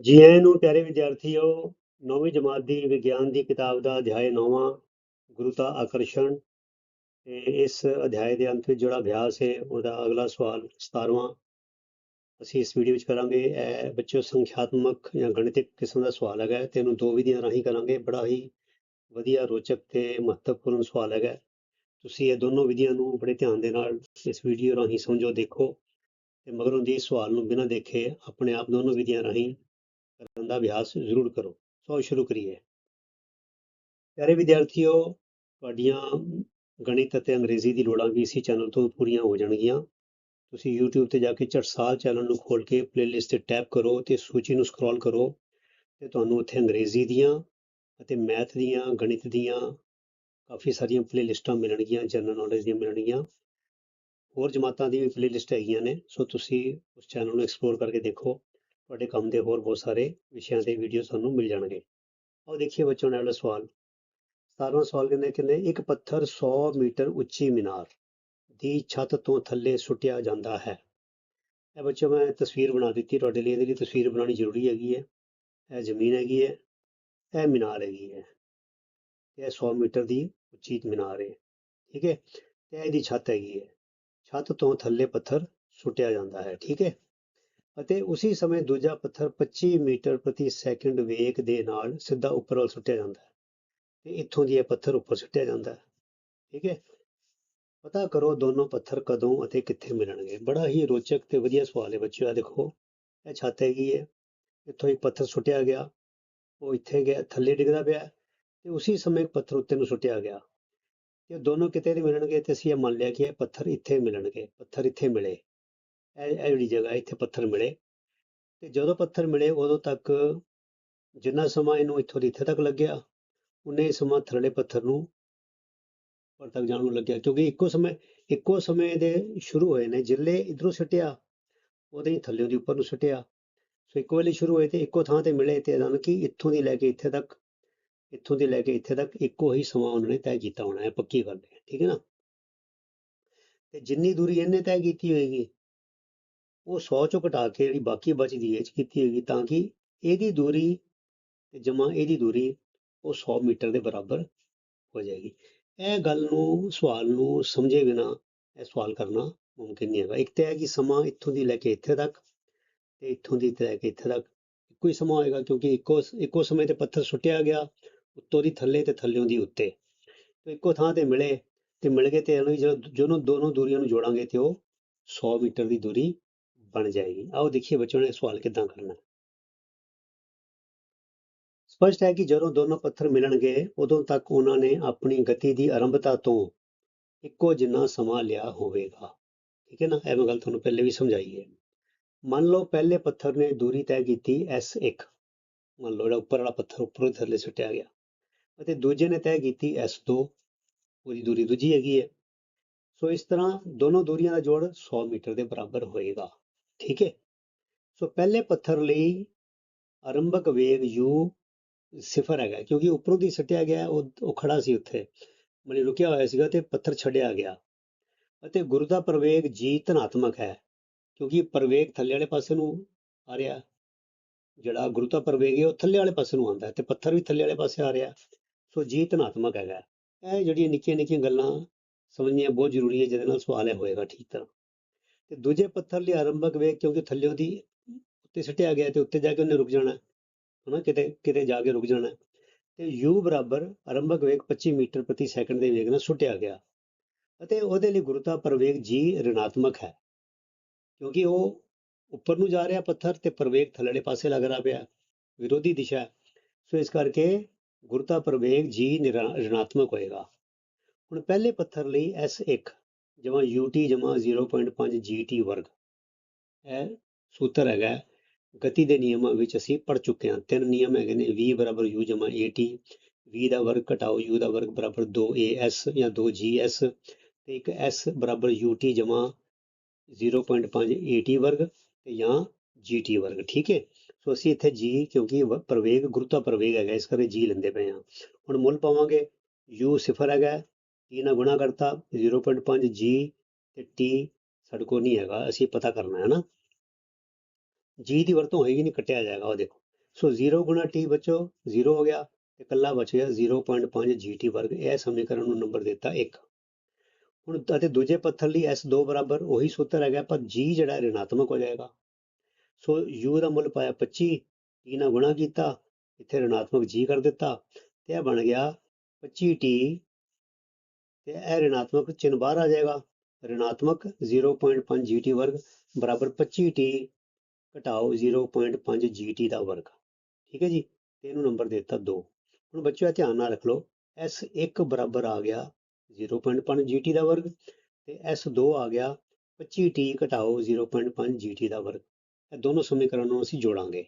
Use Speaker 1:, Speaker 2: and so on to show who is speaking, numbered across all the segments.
Speaker 1: ਜੀ ਆਇਆਂ ਨੂੰ ਪਿਆਰੇ ਵਿਦਿਆਰਥੀਓ, ਨੌਵੀਂ ਜਮਾਤ ਦੀ ਵਿਗਿਆਨ ਦੀ ਕਿਤਾਬ ਦਾ ਅਧਿਆਇ ਨੌਵਾਂ ਗੁਰੂਤਾ ਆਕਰਸ਼ਣ, ਤੇ ਇਸ ਅਧਿਆਇ ਦੇ ਅੰਤ ਵਿੱਚ ਜਿਹੜਾ ਅਭਿਆਸ ਹੈ, ਉਹਦਾ ਅਗਲਾ ਸਵਾਲ 17ਵਾਂ ਅਸੀਂ ਇਸ ਵੀਡੀਓ ਵਿੱਚ ਕਰਾਂਗੇ। ਇਹ ਬੱਚਿਓ ਸੰਖਿਆਤਮਕ ਜਾਂ ਗਣਿਤਿਕ ਕਿਸਮ ਦਾ ਸਵਾਲ ਹੈਗਾ ਹੈ ਤੇ ਇਹਨੂੰ ਦੋ ਵਿਧੀਆਂ ਰਾਹੀਂ ਕਰਾਂਗੇ। ਬੜਾ ਹੀ ਵਧੀਆ, ਰੋਚਕ ਤੇ ਮਹੱਤਵਪੂਰਨ ਸਵਾਲ ਹੈਗਾ ਤੁਸੀਂ ਇਹ ਦੋਨੋਂ ਵਿਧੀਆਂ ਨੂੰ ਬੜੇ ਧਿਆਨ ਦੇ ਨਾਲ ਇਸ ਵੀਡੀਓ ਰਾਹੀਂ ਸਮਝੋ, ਦੇਖੋ ਤੇ ਮਗਰੋਂ ਦੀ ਸਵਾਲ ਨੂੰ ਬਿਨਾਂ ਦੇਖੇ ਆਪਣੇ ਆਪ ਦੋਨੋਂ ਵਿਧੀਆਂ ਰਾਹੀਂ ਕਰਨ ਦਾ ਅਭਿਆਸ ਜ਼ਰੂਰ ਕਰੋ, ਸੋ ਸ਼ੁਰੂ ਕਰੀਏ। ਪਿਆਰੇ ਵਿਦਿਆਰਥੀਓ, ਤੁਹਾਡੀਆਂ ਗਣਿਤ ਅਤੇ ਅੰਗਰੇਜ਼ੀ ਦੀ ਲੋੜਾਂ ਵੀ ਇਸੇ ਚੈਨਲ ਤੋਂ ਪੂਰੀਆਂ ਹੋ ਜਾਣਗੀਆਂ। ਤੁਸੀਂ YouTube ਤੇ ਜਾ ਕੇ ਚਟਸਾਲ ਚੈਨਲ ਨੂੰ ਖੋਲ ਕੇ ਪਲੇਲਿਸਟ ਤੇ ਟੈਪ ਕਰੋ ਤੇ ਸੂਚੀ ਨੂੰ ਸਕਰੋਲ ਕਰੋ ਤੇ ਤੁਹਾਨੂੰ ਉੱਥੇ ਅੰਗਰੇਜ਼ੀ ਦੀਆਂ ਅਤੇ ਮੈਥ ਦੀਆਂ, ਗਣਿਤ ਦੀਆਂ ਕਾਫੀ ਸਾਰੀਆਂ ਪਲੇਲਿਸਟਾਂ ਮਿਲਣਗੀਆਂ ਜਨਰਲ ਨੌਲੇਜ ਦੀਆਂ ਮਿਲਣਗੀਆਂ। ਹੋਰ ਜਮਾਤਾਂ ਦੀ ਵੀ ਪਲੇਲਿਸਟ ਹੈਗੀਆਂ ਨੇ, ਸੋ ਤੁਸੀਂ ਉਸ ਚੈਨਲ ਨੂੰ ਐਕਸਪਲੋਰ ਕਰਕੇ ਦੇਖੋ। ਤੁਹਾਡੇ ਕੰਮ ਦੇ ਹੋਰ ਬਹੁਤ ਸਾਰੇ ਵਿਸ਼ਿਆਂ ਦੇ ਵੀਡੀਓ ਤੁਹਾਨੂੰ ਮਿਲ ਜਾਣਗੇ। ਆਓ ਦੇਖੀਏ ਬੱਚਿਓ ਨੇ ਵਾਲਾ ਸਵਾਲ। 17ਵਾਂ ਸਵਾਲ ਕਹਿੰਦੇ ਕਹਿੰਦੇ, ਇੱਕ ਪੱਥਰ 100 ਮੀਟਰ ਉੱਚੀ ਮੀਨਾਰ ਦੀ ਛੱਤ ਤੋਂ ਥੱਲੇ ਸੁੱਟਿਆ ਜਾਂਦਾ ਹੈ। ਇਹ ਬੱਚਿਓ, ਮੈਂ ਤਸਵੀਰ ਬਣਾ ਦਿੱਤੀ, ਤੁਹਾਡੇ ਲਈ ਇਹਦੇ ਲਈ ਤਸਵੀਰ ਬਣਾਉਣੀ ਜ਼ਰੂਰੀ ਹੈਗੀ ਹੈ। ਇਹ ਜ਼ਮੀਨ ਹੈਗੀ ਹੈ, ਇਹ ਮੀਨਾਰ ਹੈਗੀ ਹੈ। ਇਹ 100 ਮੀਟਰ ਦੀ ਉੱਚੀ ਮੀਨਾਰ ਹੈ, ਠੀਕ ਹੈ? ਤੇ ਇਹਦੀ ਛੱਤ ਹੈਗੀ ਹੈ। ਛੱਤ ਤੋਂ ਥੱਲੇ ਪੱਥਰ ਸੁੱਟਿਆ ਜਾਂਦਾ ਹੈ, ਠੀਕ ਹੈ? ਅਤੇ ਉਸੇ ਸਮੇਂ ਦੂਜਾ ਪੱਥਰ 25 ਮੀਟਰ ਪ੍ਰਤੀ ਸੈਕਿੰਡ ਵੇਗ ਦੇ ਨਾਲ ਸਿੱਧਾ ਉੱਪਰ ਵੱਲ ਸੁੱਟਿਆ ਜਾਂਦਾ ਹੈ ਤੇ ਇੱਥੋਂ ਦੀ ਇਹ ਪੱਥਰ ਉੱਪਰ ਸੁੱਟਿਆ ਜਾਂਦਾ ਹੈ। ਠੀਕ ਹੈ? ਪਤਾ ਕਰੋ ਦੋਨੋਂ ਪੱਥਰ ਕਦੋਂ ਅਤੇ ਕਿੱਥੇ ਮਿਲਣਗੇ। ਬੜਾ ਹੀ ਰੋਚਕ ਤੇ ਵਧੀਆ ਸਵਾਲ ਹੈ ਬੱਚਿਓ ਆ ਦੇਖੋ, ਇਹ ਛੱਤ ਹੈਗੀ ਹੈ, ਇੱਥੋਂ ਇੱਕ ਪੱਥਰ ਸੁੱਟਿਆ ਗਿਆ, ਉਹ ਇੱਥੇ ਗਿਆ, ਥੱਲੇ ਡਿੱਗਦਾ ਪਿਆ ਤੇ ਉਸੇ ਸਮੇਂ ਇੱਕ ਪੱਥਰ ਉੱਤੇ ਨੂੰ ਸੁੱਟਿਆ ਗਿਆ। ਇਹ ਦੋਨੋਂ ਕਿਤੇ ਨਹੀਂ ਮਿਲਣਗੇ ਤੇ ਅਸੀਂ ਇਹ ਮੰਨ ਲਿਆ ਕਿ ਇਹ ਪੱਥਰ ਇੱਥੇ ਮਿਲਣਗੇ, ਪੱਥਰ ਇੱਥੇ ਮਿਲੇ। ਇਹ ਇਹ ਜਿਹੜੀ ਜਗ੍ਹਾ ਇੱਥੇ ਪੱਥਰ ਮਿਲੇ। ਤੇ ਜਦੋਂ ਪੱਥਰ ਮਿਲੇ, ਉਦੋਂ ਤੱਕ ਜਿੰਨਾ ਸਮਾਂ ਇਹਨੂੰ ਇੱਥੋਂ ਦੀ ਇੱਥੇ ਤੱਕ ਲੱਗਿਆ, ਉਨੇ ਸਮਾਂ ਥੱਲੇ ਪੱਥਰ ਨੂੰ ਉੱਪਰ ਤੱਕ ਜਾਣ ਨੂੰ ਲੱਗਿਆ। ਕਿਉਂਕਿ ਇੱਕੋ ਸਮੇਂ ਇੱਕੋ ਸਮੇਂ ਦੇ ਸ਼ੁਰੂ ਹੋਏ ਨੇ। ਜਿੱਲੇ ਇਧਰੋਂ ਸੁੱਟਿਆ, ਉਹਦੇ ਹੀ ਥੱਲੇ ਦੀ ਉੱਪਰ ਨੂੰ ਸੁੱਟਿਆ। ਸੋ ਇੱਕੋ ਵੇਲੇ ਸ਼ੁਰੂ ਹੋਏ ਤੇ ਇੱਕੋ ਥਾਂ ਤੇ ਮਿਲੇ ਤੇ ਇਹਨਾਂ ਕਿ ਇੱਥੋਂ ਦੀ ਲੈ ਕੇ ਇੱਥੇ ਤੱਕ, ਇੱਥੋਂ ਦੀ ਲੈ ਕੇ ਇੱਥੇ ਤੱਕ ਇੱਕੋ ਹੀ ਸਮਾਂ ਉਹਨਾਂ ਨੇ ਤੈਅ ਕੀਤਾ ਹੋਣਾ। ਹੈ ਪੱਕੀ ਗੱਲ ਹੈ। ਠੀਕ ਹੈ ਨਾ? ਤੇ ਜਿੰਨੀ ਦੂਰੀ ਇਹਨੇ ਤੈਅ ਕੀਤੀ ਹੋਏਗੀ ਉਹ 100 ਚੋਂ ਘਟਾ ਕੇ ਜਿਹੜੀ ਬਾਕੀ ਬਚਦੀ ਹੈ ਇਹ 'ਚ ਕੀਤੀ ਹੋਏਗੀ, ਤਾਂ ਕਿ ਇਹਦੀ ਦੂਰੀ ਤੇ ਜਮਾ ਇਹਦੀ ਦੂਰੀ ਉਹ 100 ਮੀਟਰ ਦੇ ਬਰਾਬਰ ਹੋ ਜਾਏਗੀ। ਇਹ ਗੱਲ ਨੂੰ, ਸਵਾਲ ਨੂੰ ਸਮਝੇ ਬਿਨਾ ਇਹ ਸਵਾਲ ਕਰਨਾ ਮੁਮਕਿਨ ਨਹੀਂ ਹੈਗਾ। ਇੱਕ ਤਾਂ ਹੈ ਕਿ ਸਮਾਂ ਇੱਥੋਂ ਦੀ ਲੈ ਕੇ ਇੱਥੇ ਤੱਕ ਤੇ ਇੱਥੋਂ ਦੀ ਲੈ ਕੇ ਇੱਥੇ ਤੱਕ ਇੱਕੋ ਹੀ ਸਮਾਂ ਹੋਏਗਾ, ਕਿਉਂਕਿ ਇੱਕੋ ਇੱਕੋ ਸਮੇਂ ਤੇ ਪੱਥਰ ਸੁੱਟਿਆ ਗਿਆ, ਉੱਤੋਂ ਦੀ ਥੱਲੇ ਤੇ ਥੱਲਿਓਂ ਦੀ ਉੱਤੇ। ਤੇ ਇੱਕੋ ਥਾਂ ਤੇ ਮਿਲੇ, ਤੇ ਮਿਲ ਗਏ ਤੇ ਇਹਨੂੰ ਜਦੋਂ ਜਦੋਂ ਦੋਨੋਂ ਦੂਰੀਆਂ ਨੂੰ ਜੋੜਾਂਗੇ ਤੇ ਉਹ 100 ਮੀਟਰ ਦੀ ਦੂਰੀ ਬਣ ਜਾਏਗੀ ਆਓ ਦੇਖੀਏ ਬੱਚਿਆਂ ਨੇ ਸਵਾਲ ਕਿੱਦਾਂ ਕਰਨਾ ਸਪਸ਼ਟ ਹੈ ਕਿ ਜਦੋਂ ਦੋਨੋਂ ਪੱਥਰ ਮਿਲਣਗੇ ਉਦੋਂ ਤੱਕ ਉਹਨਾਂ ਨੇ ਆਪਣੀ ਗਤੀ ਦੀ ਆਰੰਭਤਾ ਤੋਂ ਇੱਕੋ ਜਿੰਨਾ ਸਮਾਂ ਲਿਆ ਹੋਵੇਗਾ ਠੀਕ ਹੈ ਨਾ ਇਹ ਮੈਂ ਗੱਲ ਤੁਹਾਨੂੰ ਪਹਿਲੇ ਵੀ ਸਮਝਾਈ ਹੈ ਮੰਨ ਲਓ ਪਹਿਲੇ ਪੱਥਰ ਨੇ ਦੂਰੀ ਤੈਅ ਕੀਤੀ S1 ਮੰਨ ਲਓ ਜਿਹੜਾ ਉੱਪਰ ਵਾਲਾ ਪੱਥਰ ਉੱਪਰੋਂ ਥੱਲੇ ਸੁੱਟਿਆ ਗਿਆ ਅਤੇ ਦੂਜੇ ਨੇ ਤੈਅ ਕੀਤੀ S2 ਉਹਦੀ ਦੂਰੀ ਦੂਜੀ ਹੈਗੀ ਹੈ ਸੋ ਇਸ ਤਰ੍ਹਾਂ ਦੋਨੋਂ ਦੂਰੀਆਂ ਦਾ ਜੋੜ 100 ਮੀਟਰ ਦੇ ਬਰਾਬਰ ਹੋਏਗਾ ਠੀਕ ਹੈ? ਸੋ ਪਹਿਲੇ ਪੱਥਰ ਲਈ ਆਰੰਭਕ ਵੇਗ u ਸਿਫਰ ਹੈਗਾ, ਕਿਉਂਕਿ ਉੱਪਰੋਂ ਦੀ ਸੱਟਿਆ ਗਿਆ, ਉਹ ਉਹ ਖੜਾ ਸੀ ਉੱਥੇ। ਮਤਲਬ ਰੁਕਿਆ ਹੋਇਆ ਸੀਗਾ ਤੇ ਪੱਥਰ ਛੱਡਿਆ ਗਿਆ। ਅਤੇ ਗੁਰੂ ਦਾ ਪ੍ਰਵੇਗ g ਧਨਾਤਮਕ ਹੈ, ਕਿਉਂਕਿ ਪ੍ਰਵੇਗ ਥੱਲੇ ਵਾਲੇ ਪਾਸੇ ਨੂੰ ਆ ਰਿਹਾ। ਜਿਹੜਾ ਗੁਰੂ ਦਾ ਪ੍ਰਵੇਗ ਹੈ, ਉਹ ਥੱਲੇ ਵਾਲੇ ਪਾਸੇ ਨੂੰ ਆਉਂਦਾ ਹੈ ਤੇ ਪੱਥਰ ਵੀ ਥੱਲੇ ਵਾਲੇ ਪਾਸੇ ਆ ਰਿਹਾ। ਸੋ ਜੀ ਧਨਾਤਮਕ ਹੈਗਾ। ਇਹ ਜਿਹੜੀਆਂ ਨਿੱਕੀਆਂ ਨਿੱਕੀਆਂ ਗੱਲਾਂ ਸਮਝਣੀਆਂ ਬਹੁਤ ਜ਼ਰੂਰੀ ਹੈ, ਜਿਹਦੇ ਨਾਲ ਸਵਾਲ ਹੈ ਹੋਏਗਾ ਠੀਕ ਤਰ੍ਹਾਂ। ਤੇ ਦੂਜੇ ਪੱਥਰ ਲਈ ਆਰੰਭਕ ਵੇਗ ਕਿਉਂਕਿ ਥੱਲਿਓ ਦੀ ਉੱਤੇ ਸਟਿਆ ਗਿਆ ਤੇ ਉੱਤੇ ਜਾ ਕੇ ਉਹਨੇ ਰੁਕ ਜਾਣਾ, ਹਨਾ, ਕਿਤੇ ਕਿਤੇ ਜਾ ਕੇ ਰੁਕ ਜਾਣਾ। ਤੇ u ਬਰਾਬਰ ਆਰੰਭਕ ਵੇਗ 25 ਮੀਟਰ ਪ੍ਰਤੀ ਸੈਕਿੰਡ ਦੇ ਵੇਗ ਨਾਲ ਸੁੱਟਿਆ ਗਿਆ। ਅਤੇ ਉਹਦੇ ਲਈ ਗੁਰੂਤਾ ਪ੍ਰਵੇਗ g ਰਿਣਾਤਮਕ ਹੈ। ਕਿਉਂਕਿ ਉਹ ਉੱਪਰ ਨੂੰ ਜਾ ਰਿਹਾ ਪੱਥਰ ਤੇ ਪ੍ਰਵੇਗ ਥੱਲੜੇ ਪਾਸੇ ਲੱਗ ਰਿਹਾ ਪਿਆ, ਵਿਰੋਧੀ ਦਿਸ਼ਾ। ਸੋ ਇਸ ਕਰਕੇ ਗੁਰੂਤਾ ਪ੍ਰਵੇਗ g ਨਿਰਾ- ਰਿਣਾਤਮਕ ਹੋਏਗਾ। ਹੁਣ ਪਹਿਲੇ ਪੱਥਰ ਲਈ S1 ਜਮਾ ut ਜਮਾ 0.5 gt ਵਰਗ। ਇਹ ਸੂਤਰ ਹੈਗਾ ਗਤੀ ਦੇ ਨਿਯਮਾਂ ਵਿੱਚ ਅਸੀਂ ਪੜ ਚੁੱਕੇ ਹਾਂ। ਤਿੰਨ ਨਿਯਮ ਹੈਗੇ ਨੇ, v ਬਰਾਬਰ u ਜਮਾ at v ਦਾ ਵਰਗ ਘਟਾਓ, u ਦਾ ਵਰਗ ਬਰਾਬਰ 2as ਜਾਂ 2gs ਤੇ ਇੱਕ s ਬਰਾਬਰ ut ਜਮਾ 0.5 at ਵਰਗ ਤੇ ਜਾਂ gt ਵਰਗ, ਠੀਕ ਹੈ? ਸੋ ਅਸੀਂ ਇੱਥੇ g ਕਿਉਂਕਿ ਵ- ਪ੍ਰਵੇਗ ਗੁਰੂਤਾ ਪ੍ਰਵੇਗ ਹੈਗਾ, ਇਸ ਕਰਕੇ g ਲੈਂਦੇ ਪਏ ਹਾਂ। ਹੁਣ ਮੁੱਲ ਪਾਵਾਂਗੇ, u ਸਿਫਰ ਹੈਗਾ t ਨਾਲ ਗੁਣਾ ਕਰਤਾ 0.5 g ਤੇ t ਸਾਡੇ ਕੋਲ ਨਹੀਂ ਹੈਗਾ, ਅਸੀਂ ਪਤਾ ਕਰਨਾ ਹੈ ਨਾ। ਜੀ ਦੀ ਵਰਤੋਂ ਹੋਏਗੀ ਨਹੀਂ, ਕੱਟਿਆ ਜਾਏਗਾ, ਉਹ ਦੇਖੋ। ਸੋ 0 ਗੁਣਾ t ਬਚੋ 0 ਹੋ ਗਿਆ ਤੇ ਕੱਲਾ ਬਚ ਗਿਆ 0.5 gt ਵਰਗ, ਇਹ ਸਮੀਕਰਨ ਨੂੰ ਨੰਬਰ ਦਿੱਤਾ 1 ਹੁਣ ਅਤੇ ਦੂਜੇ ਪੱਥਰ ਲਈ s2 ਬਰਾਬਰ, ਉਹੀ ਸੂਤਰ ਹੈਗਾ, ਪਰ g ਜਿਹੜਾ ਹੈ ਹੋ ਜਾਏਗਾ। ਸੋ u ਦਾ ਮੁੱਲ ਪਾਇਆ 25 t ਨਾਲ ਗੁਣਾ ਕੀਤਾ, ਇੱਥੇ ਰਿਣਾਤਮਕ g ਕਰ ਦਿੱਤਾ, ਤੇ ਇਹ ਬਣ ਗਿਆ 25t ਤੇ ਇਹ ਰਿਣਾਤਮਕ ਚਿੰਨ੍ਹ ਬਾਹਰ ਆ ਜਾਏਗਾ। ਰਿਣਾਤਮਕ 0.5 gt ਵਰਗ ਬਰਾਬਰ 25t ਘਟਾਓ 0.5 gt ਦਾ ਵਰਗ। ਠੀਕ ਹੈ ਜੀ? ਤੇ ਇਹਨੂੰ ਨੰਬਰ ਦੇ ਦਿੱਤਾ 2 ਹੁਣ ਬੱਚਿਓ ਇਹ ਧਿਆਨ ਨਾਲ ਰੱਖ ਲਓ। S1 ਬਰਾਬਰ ਆ ਗਿਆ 0.5 gt ਦਾ ਵਰਗ ਤੇ S2 ਆ ਗਿਆ 25t ਘਟਾਓ 0.5 gt ਦਾ ਵਰਗ। ਇਹ ਦੋਨੋਂ ਸਮੀਕਰਨ ਨੂੰ ਅਸੀਂ ਜੋੜਾਂਗੇ।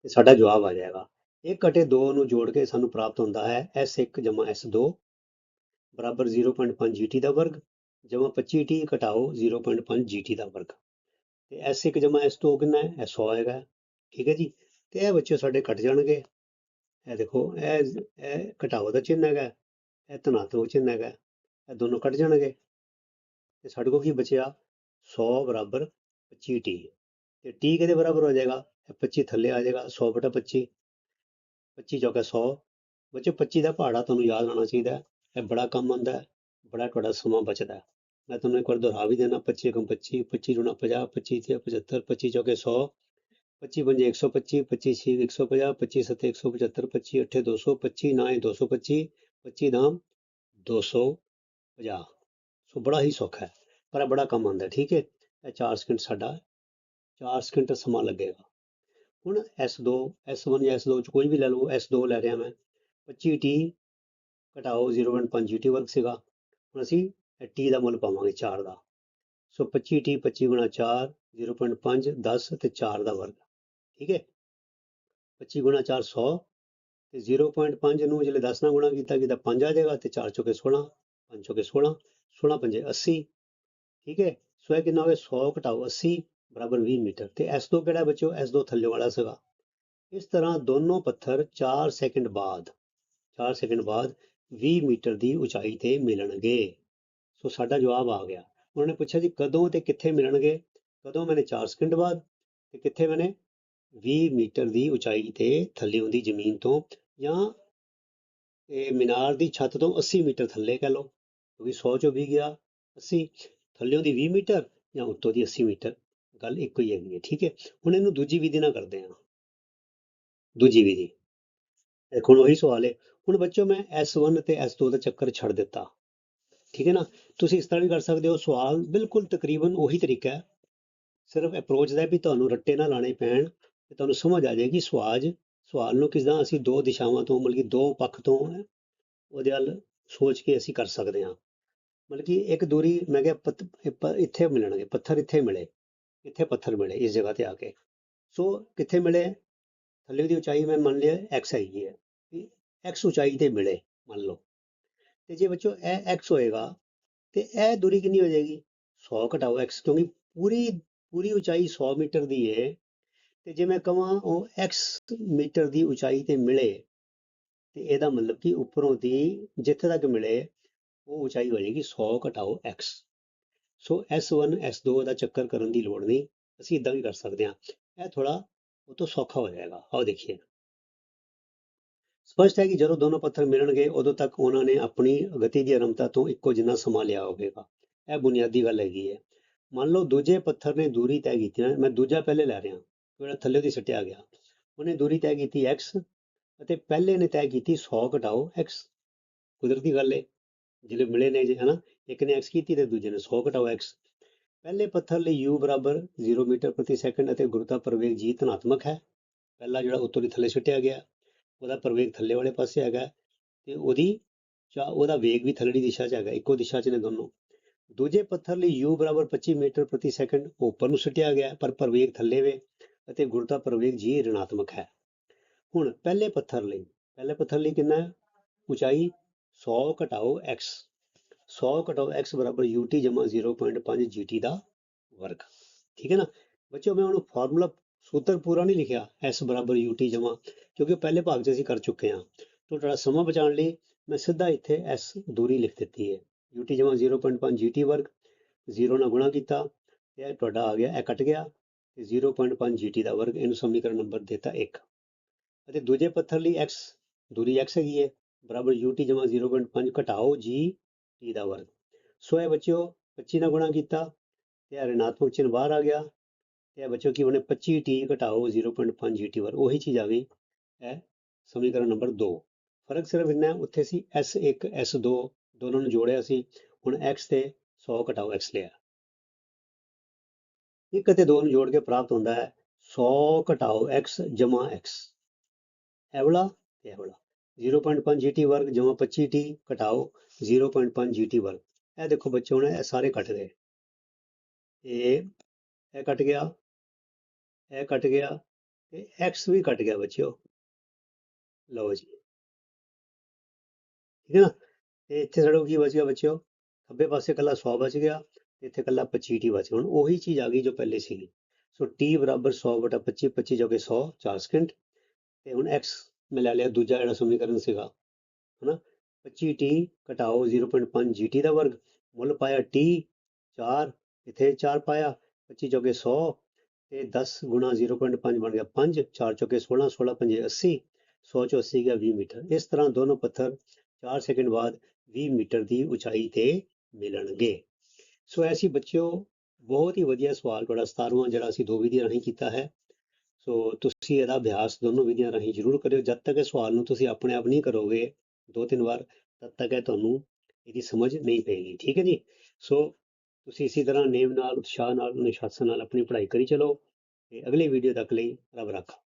Speaker 1: ਤੇ ਸਾਡਾ ਜਵਾਬ ਆ ਜਾਏਗਾ। 1 ਘਟੇ 2 ਨੂੰ ਜੋੜ ਕੇ ਸਾਨੂੰ ਪ੍ਰਾਪਤ ਹੁੰਦਾ ਹੈ S1 S2 ਬਰਾਬਰ 0.5 gt ਦਾ ਵਰਗ ਜਮਾ 25t ਘਟਾਓ 0.5 gt ਦਾ ਵਰਗ। ਤੇ S1 ਜਮਾ S2 ਕਿੰਨਾ ਹੈ? ਇਹ 100 ਹੈਗਾ। ਠੀਕ ਹੈ ਜੀ? ਤੇ ਇਹ ਬੱਚੇ ਸਾਡੇ ਕੱਟ ਜਾਣਗੇ। ਇਹ ਦੇਖੋ, ਇਹ ਇਹ ਘਟਾਓ ਦਾ ਚਿੰਨ੍ਹ ਹੈਗਾ। ਇਹ ਧਨਾਤਮਕ ਚਿੰਨ੍ਹ ਹੈਗਾ। ਇਹ ਦੋਨੋਂ ਕੱਟ ਜਾਣਗੇ। ਤੇ ਸਾਡੇ ਕੋਲ ਕੀ ਬਚਿਆ? 100 ਬਰਾਬਰ 25t ਤੇ t ਕਿਹਦੇ ਬਰਾਬਰ ਹੋ ਜਾਏਗਾ? ਇਹ 25 ਥੱਲੇ ਆ ਜਾਏਗਾ। 100 ਬਟਾ 25 25 ਚੌਕਾ 100 ਬੱਚੇ 25 ਦਾ ਪਹਾੜਾ ਤੁਹਾਨੂੰ ਯਾਦ ਰਹਿਣਾ ਚਾਹੀਦਾ। ਇਹ ਬੜਾ ਕੰਮ ਆਉਂਦਾ ਹੈ, ਬੜਾ ਤੁਹਾਡਾ ਸਮਾਂ ਬਚਦਾ ਹੈ। ਮੈਂ ਤੁਹਾਨੂੰ ਇੱਕ ਵਾਰ ਦੁਹਰਾ ਵੀ ਦੇਣਾ 25 ਕਮ 25 25 ਗੁਣਾ 50 25 ਤੇ 75 25 ਚੌਕੇ 100 25 ਪੰਜੇ 125 25 ਛੇ 150 25 ਸੱਤੇ 175 25 ਅੱਠੇ 200 25 ਨਾਏ 225 25 ਦਾਮ 250 ਸੋ ਬੜਾ ਹੀ ਸੌਖਾ ਹੈ, ਪਰ ਇਹ ਬੜਾ ਕੰਮ ਆਉਂਦਾ ਠੀਕ ਹੈ? ਇਹ 4 ਸਕਿੰਟ ਸਾਡਾ 4 ਸਕਿੰਟ ਸਮਾਂ ਲੱਗੇਗਾ। ਹੁਣ S2 S1 ਜਾਂ S2 ਚ ਕੋਈ ਵੀ ਲੈ ਲਓ S2 ਲੈ ਰਿਹਾ ਮੈਂ 25t ਘਟਾਓ 0.5 gt ਵਰਗ ਸੀਗਾ। ਹੁਣ ਅਸੀਂ t ਦਾ ਮੁੱਲ ਪਾਵਾਂਗੇ 4 ਦਾ। ਸੋ 25t 25 ਗੁਣਾ 4 0.5 10 ਤੇ 4 ਦਾ ਵਰਗ। ਠੀਕ ਹੈ? 25 ਗੁਣਾ 4 100 ਤੇ 0.5 ਨੂੰ ਜਿਹੜੇ 10 ਨਾਲ ਗੁਣਾ ਕੀਤਾ ਕੀਤਾ 5 ਆ ਜਾਏਗਾ ਤੇ 4 ਚੌਕੇ 16 5 ਚੌਕੇ 16 16 ਪੰਜੇ 80 ਠੀਕ ਹੈ? ਸੋ ਇਹ ਕਿੰਨਾ ਹੋਵੇ ਗਿਆ? 100 ਘਟਾਓ 80 ਬਰਾਬਰ 20 ਮੀਟਰ। ਤੇ S2 ਕਿਹੜਾ ਬੱਚੋ S2 ਥੱਲੇ ਵਾਲਾ ਸੀਗਾ। ਇਸ ਤਰ੍ਹਾਂ ਦੋਨੋਂ ਪੱਥਰ 4 ਸੈਕਿੰਡ ਬਾਅਦ 4 ਸੈਕਿੰਡ ਬਾਅਦ 20 ਮੀਟਰ ਦੀ ਉਚਾਈ ਤੇ ਮਿਲਣਗੇ। ਸੋ ਸਾਡਾ ਜਵਾਬ ਆ ਗਿਆ। ਉਹਨਾਂ ਨੇ ਪੁੱਛਿਆ ਜੀ ਕਦੋਂ ਤੇ ਕਿੱਥੇ ਮਿਲਣਗੇ? ਕਦੋਂ ਮੈਨੇ 4 ਸਕਿੰਟ ਬਾਅਦ ਤੇ ਕਿੱਥੇ ਮੈਨੇ? 20 ਮੀਟਰ ਦੀ ਉਚਾਈ ਤੇ ਥੱਲੇ ਦੀ ਜ਼ਮੀਨ ਤੋਂ ਜਾਂ ਇਹ ਮੀਨਾਰ ਦੀ ਛੱਤ ਤੋਂ 80 ਮੀਟਰ ਥੱਲੇ ਕਹਿ ਲਓ। ਕਿਉਂਕਿ 100 ਚੋਂ ਵੀ ਗਿਆ। 80 ਥੱਲਿਓਂ ਦੀ 20 ਮੀਟਰ ਜਾਂ ਉੱਤੋਂ ਦੀ 80 ਮੀਟਰ। ਗੱਲ ਇੱਕੋ ਹੀ ਹੈਗੀ ਹੈ, ਠੀਕ ਹੈ? ਹੁਣ ਇਹਨੂੰ ਦੂਜੀ ਵਿਧੀ ਨਾਲ ਕਰਦੇ ਹਾਂ। ਦੂਜੀ ਵਿਧੀ। ਦੇਖੋ ਹੁਣ ਉਹੀ ਸਵਾਲ ਹੈ। ਹੁਣ ਬੱਚੋ ਮੈਂ S1 ਤੇ S2 ਦਾ ਚੱਕਰ ਛੱਡ ਦਿੱਤਾ। ਠੀਕ ਹੈ ਨਾ? ਤੁਸੀਂ ਇਸ ਤਰ੍ਹਾਂ ਵੀ ਕਰ ਸਕਦੇ ਹੋ, ਸਵਾਲ ਬਿਲਕੁਲ ਤਕਰੀਬਨ ਉਹੀ ਤਰੀਕਾ ਹੈ। ਸਿਰਫ ਅਪਰੋਚ ਦਾ ਵੀ ਤੁਹਾਨੂੰ ਰੱਟੇ ਨਾ ਲਾਣੇ ਪੈਣ ਤੇ ਤੁਹਾਨੂੰ ਸਮਝ ਆ ਜਾਏਗੀ ਸਵਾਲ ਸਵਾਲ ਨੂੰ ਕਿਦਾਂ ਅਸੀਂ ਦੋ ਦਿਸ਼ਾਵਾਂ ਤੋਂ ਮਤਲਬ ਕਿ ਦੋ ਪੱਖ ਤੋਂ ਉਹਦੇ ਵੱਲ ਸੋਚ ਕੇ ਅਸੀਂ ਕਰ ਸਕਦੇ ਹਾਂ। ਮਤਲਬ ਕਿ ਇੱਕ ਦੂਰੀ ਮੈਂ ਕਿਹਾ ਪੱਥ- ਇੱਥੇ ਮਿਲਣਗੇ, ਪੱਥਰ ਇੱਥੇ ਮਿਲੇ, ਇੱਥੇ ਪੱਥਰ ਮਿਲੇ ਇਸ ਜਗ੍ਹਾ ਤੇ ਆ ਕੇ। ਸੋ ਕਿੱਥੇ ਮਿਲੇ? ਥੱਲੇ ਦੀ ਉਚਾਈ ਮੈਂ ਮੰਨ ਲਿਆ, x ਹੈਗੀ ਹੈ। X ਉਚਾਈ ਤੇ ਮਿਲੇ, ਮੰਨ ਲਓ। ਤੇ ਜੇ ਬੱਚੋ ਇਹ x ਹੋਏਗਾ, ਤੇ ਇਹ ਦੂਰੀ ਕਿੰਨੀ ਹੋ ਜਾਏਗੀ? 100 ਘਟਾਓ x, ਕਿਉਂਕਿ ਪੂਰੀ ਪੂਰੀ ਉਚਾਈ 100 ਮੀਟਰ ਦੀ ਹੈ ਤੇ ਜੇ ਮੈਂ ਕਹਾਂ ਉਹ x ਮੀਟਰ ਦੀ ਉਚਾਈ ਤੇ ਮਿਲੇ, ਤੇ ਇਹਦਾ ਮਤਲਬ ਕਿ ਉੱਪਰੋਂ ਦੀ ਜਿੱਥੇ ਤੱਕ ਮਿਲੇ, ਉਹ ਉਚਾਈ ਹੋ ਜਾਏਗੀ 100 ਘਟਾਓ x ਸੋ S1 S2 ਦਾ ਚੱਕਰ ਕਰਨ ਦੀ ਲੋੜ ਨਹੀਂ, ਅਸੀਂ ਇਦਾਂ ਵੀ ਕਰ ਸਕਦੇ ਹਾਂ। ਇਹ ਥੋੜਾ ਉਹ ਤੋਂ ਸੌਖਾ ਹੋ ਜਾਏਗਾ। ਆਓ ਦੇਖੀਏ। ਸਪਸ਼ਟ ਹੈ ਕਿ ਜਦੋਂ ਦੋਨੋਂ ਪੱਥਰ ਮਿਲਣਗੇ, ਉਦੋਂ ਤੱਕ ਉਹਨਾਂ ਨੇ ਆਪਣੀ ਗਤੀ ਦੀ ਅਰਮਤਾ ਤੋਂ ਇੱਕੋ ਜਿੰਨਾ ਸਮਾਂ ਲਿਆ ਹੋਵੇਗਾ। ਇਹ ਬੁਨਿਆਦੀ ਗੱਲ ਹੈਗੀ ਹੈ। ਮੰਨ ਲਓ ਦੂਜੇ ਪੱਥਰ ਨੇ ਦੂਰੀ ਤੈਅ ਕੀਤੀ ਨਾ, ਮੈਂ ਦੂਜਾ ਪਹਿਲੇ ਲੈ ਰਿਹਾ। ਜਿਹੜਾ ਥੱਲੇ ਦੀ ਸੱਟਿਆ ਗਿਆ। ਉਹਨੇ ਦੂਰੀ ਤੈਅ ਕੀਤੀ x ਅਤੇ ਪਹਿਲੇ ਨੇ ਤੈਅ ਕੀਤੀ 100 ਘਟਾਓ x ਕੁਦਰਤੀ ਗੱਲ ਹੈ। ਜਿਹੜੇ ਮਿਲੇ ਨੇ ਜੇ, ਹਨਾ? ਇੱਕ ਨੇ x ਕੀਤੀ ਤੇ ਦੂਜੇ ਨੇ 100 ਘਟਾਓ x ਪਹਿਲੇ ਪੱਥਰ ਲਈ u ਬਰਾਬਰ 0 ਮੀਟਰ ਪ੍ਰਤੀ ਸੈਕਿੰਡ ਅਤੇ ਗੁਰਤਾ ਪ੍ਰਵੇਗ g ਧਨਾਤਮਕ ਹੈ। ਪਹਿਲਾ ਜਿਹੜਾ ਉੱਤੋਂ ਦੀ ਥੱਲੇ ਸੁੱਟਿਆ ਗਿਆ। ਉਹਦਾ ਪ੍ਰਵੇਗ ਥੱਲੇ ਵਾਲੇ ਪਾਸੇ ਹੈਗਾ ਤੇ ਉਹਦੀ ਚਾ ਉਹਦਾ ਵੇਗ ਵੀ ਥੱਲੜੀ ਦਿਸ਼ਾ 'ਚ ਹੈਗਾ, ਇੱਕੋ ਦਿਸ਼ਾ 'ਚ ਨੇ ਦੋਨੋਂ। ਦੂਜੇ ਪੱਥਰ ਲਈ u ਬਰਾਬਰ 25 ਮੀਟਰ ਪ੍ਰਤੀ ਸੈਕਿੰਡ ਉੱਪਰ ਨੂੰ ਸੁੱਟਿਆ ਗਿਆ, ਪਰ ਪ੍ਰਵੇਗ ਥੱਲੇ ਵੇ ਅਤੇ ਗੁਰਤਾ ਪ੍ਰਵੇਗ g ઋਣਾਤਮਕ ਹੈ। ਹੁਣ ਪਹਿਲੇ ਪੱਥਰ ਲਈ, ਪਹਿਲੇ ਪੱਥਰ ਲਈ ਕਿੰਨਾ ਉਚਾਈ 100 ਘਟਾਓ x 100 ਘਟਾਓ x ਬਰਾਬਰ ut ਜਮਾ 0.5 gt ਦਾ ਵਰਗ। ਠੀਕ ਹੈ ਨਾ? ਬੱਚਿਓ, ਮੈਂ ਉਹਨੂੰ ਫਾਰਮੂਲਾ ਸੂਤਰ ਪੂਰਾ ਨਹੀਂ ਲਿਖਿਆ, s ਬਰਾਬਰ ut ਕਿਉਂਕਿ ਉਹ ਪਹਿਲੇ ਭਾਗ 'ਚ ਅਸੀਂ ਕਰ ਚੁੱਕੇ ਹਾਂ। ਤੋਂ ਤੁਹਾਡਾ ਸਮਾਂ ਬਚਾਉਣ ਲਈ ਮੈਂ ਸਿੱਧਾ ਇੱਥੇ s ਦੂਰੀ ਲਿਖ ਦਿੱਤੀ ਹੈ। Ut ਜਮਾ 0.5 gt ਵਰਗ 0 ਨਾਲ ਗੁਣਾ ਕੀਤਾ, ਤੇ ਇਹ ਤੁਹਾਡਾ ਆ ਗਿਆ, ਇਹ ਕੱਟ ਗਿਆ, ਤੇ 0.5 GT ਦਾ ਵਰਗ ਇਹਨੂੰ ਸਮੀਕਰਨ ਨੰਬਰ ਦਿੱਤਾ 1 ਅਤੇ ਦੂਜੇ ਪੱਥਰ ਲਈ x, ਦੂਰੀ x ਹੈਗੀ ਹੈ, ਬਰਾਬਰ ut ਜਮਾ 0.5 ਘਟਾਓ g t ਦਾ ਵਰਗ। ਸੋ ਇਹ ਬੱਚਿਓ 25 ਨਾਲ ਗੁਣਾ ਕੀਤਾ, ਤੇ ਇਹ ਰਿਣਾਤਮਕ ਚਿੰਨ੍ਹ ਬਾਹਰ ਆ ਗਿਆ, ਤੇ ਇਹ ਬੱਚਿਓ ਕੀ ਬਣੇ? 25t ਘਟਾਓ 0.5 gt ਵਰਗ, ਉਹੀ ਚੀਜ਼ ਆ ਗਈ। ਇਹ ਸਮੀਕਰਨ ਨੰਬਰ 2 ਫ਼ਰਕ ਸਿਰਫ ਇੰਨਾ ਉੱਥੇ ਸੀ s1 s2 ਦੋਨਾਂ ਨੂੰ ਜੋੜਿਆ ਸੀ, ਹੁਣ x ਤੇ 100 ਘਟਾਓ x ਲਿਆ। ਇੱਕ ਅਤੇ ਦੋ ਨੂੰ ਜੋੜ ਕੇ ਪ੍ਰਾਪਤ ਹੁੰਦਾ ਹੈ 100 ਘਟਾਓ x ਜਮਾ x ਇਹ ਵਾਲਾ ਤੇ ਇਹ ਵਾਲਾ 0.5 gt ਵਰਗ ਜਮਾ 25t ਘਟਾਓ 0.5 gt ਵਰਗ। ਇਹ ਦੇਖੋ ਬੱਚੇ ਹੁਣ ਇਹ ਸਾਰੇ ਕੱਟ ਗਏ। ਇਹ ਇਹ ਕੱਟ ਗਿਆ, ਇਹ ਕੱਟ ਗਿਆ, ਤੇ x ਵੀ ਕੱਟ ਗਿਆ ਬੱਚਿਓ। ਲਓ ਜੀ ਠੀਕ ਹੈ ਨਾ ਤੇ ਇੱਥੇ ਸਾਡੇ ਕੋਲ ਕੀ ਬਚ ਗਿਆ ਬੱਚਿਓ ਖੱਬੇ ਪਾਸੇ ਕੱਲਾ 100 ਬਚ ਗਿਆ ਤੇ ਇੱਥੇ ਕੱਲਾ 25t ਬਚ ਗਿਆ ਹੁਣ ਉਹੀ ਚੀਜ਼ ਆ ਗਈ ਜੋ ਪਹਿਲੇ ਸੀ ਸੋ ਟੀ ਬਰਾਬਰ 100 ਬਟਾ 25 25 ਜੋ ਕਿ 100 4 ਸਕਿੰਟ ਤੇ ਹੁਣ x ਮੈਂ ਲੈ ਲਿਆ ਦੂਜਾ ਜਿਹੜਾ ਸਮੀਕਰਨ ਸੀਗਾ ਹਨਾ 25t ਘਟਾਓ 0.5 gt ਦਾ ਵਰਗ ਮੁੱਲ ਪਾਇਆ t 4 ਇੱਥੇ 4 ਪਾਇਆ 25 ਜੋ ਕਿ 100 ਤੇ 10 ਗੁਣਾ 0.5 ਬਣ ਗਿਆ 5 4 ਚੌਕੇ 16 16 5 80 100 ਚੋਂ 80 ਗਿਆ 20 ਮੀਟਰ। ਇਸ ਤਰ੍ਹਾਂ ਦੋਨੋਂ ਪੱਥਰ 4 ਸੈਕਿੰਡ ਬਾਅਦ 20 ਮੀਟਰ ਦੀ ਉਚਾਈ ਤੇ ਮਿਲਣਗੇ। ਸੋ ਐਸੀ ਬੱਚਿਓ, ਬਹੁਤ ਹੀ ਵਧੀਆ ਸਵਾਲ ਤੁਹਾਡਾ 17ਵਾਂ ਜਿਹੜਾ ਅਸੀਂ ਦੋ ਵਿਧੀਆਂ ਰਾਹੀਂ ਕੀਤਾ ਹੈ। ਸੋ ਤੁਸੀਂ ਇਹਦਾ ਅਭਿਆਸ ਦੋਨੋਂ ਵਿਧੀਆਂ ਰਾਹੀਂ ਜ਼ਰੂਰ ਕਰਿਓ। ਜਦ ਤੱਕ ਇਹ ਸਵਾਲ ਨੂੰ ਤੁਸੀਂ ਆਪਣੇ ਆਪ ਨਹੀਂ ਕਰੋਗੇ, ਦੋ ਤਿੰਨ ਵਾਰ, ਤਦ ਤੱਕ ਇਹ ਤੁਹਾਨੂੰ ਇਹਦੀ ਸਮਝ ਨਹੀਂ ਪਏਗੀ। ਠੀਕ ਹੈ ਜੀ? ਸੋ ਤੁਸੀਂ ਇਸੇ ਤਰ੍ਹਾਂ ਨੇਮ ਨਾਲ, ਉਤਸ਼ਾਹ ਨਾਲ, ਅਨੁਸ਼ਾਸਨ ਨਾਲ ਆਪਣੀ ਪੜ੍ਹਾਈ ਕਰੀ ਚਲੋ ਤੇ ਅਗਲੀ ਵੀਡੀਓ ਤੱਕ ਲਈ ਰੱਬ ਰੱਖਾ।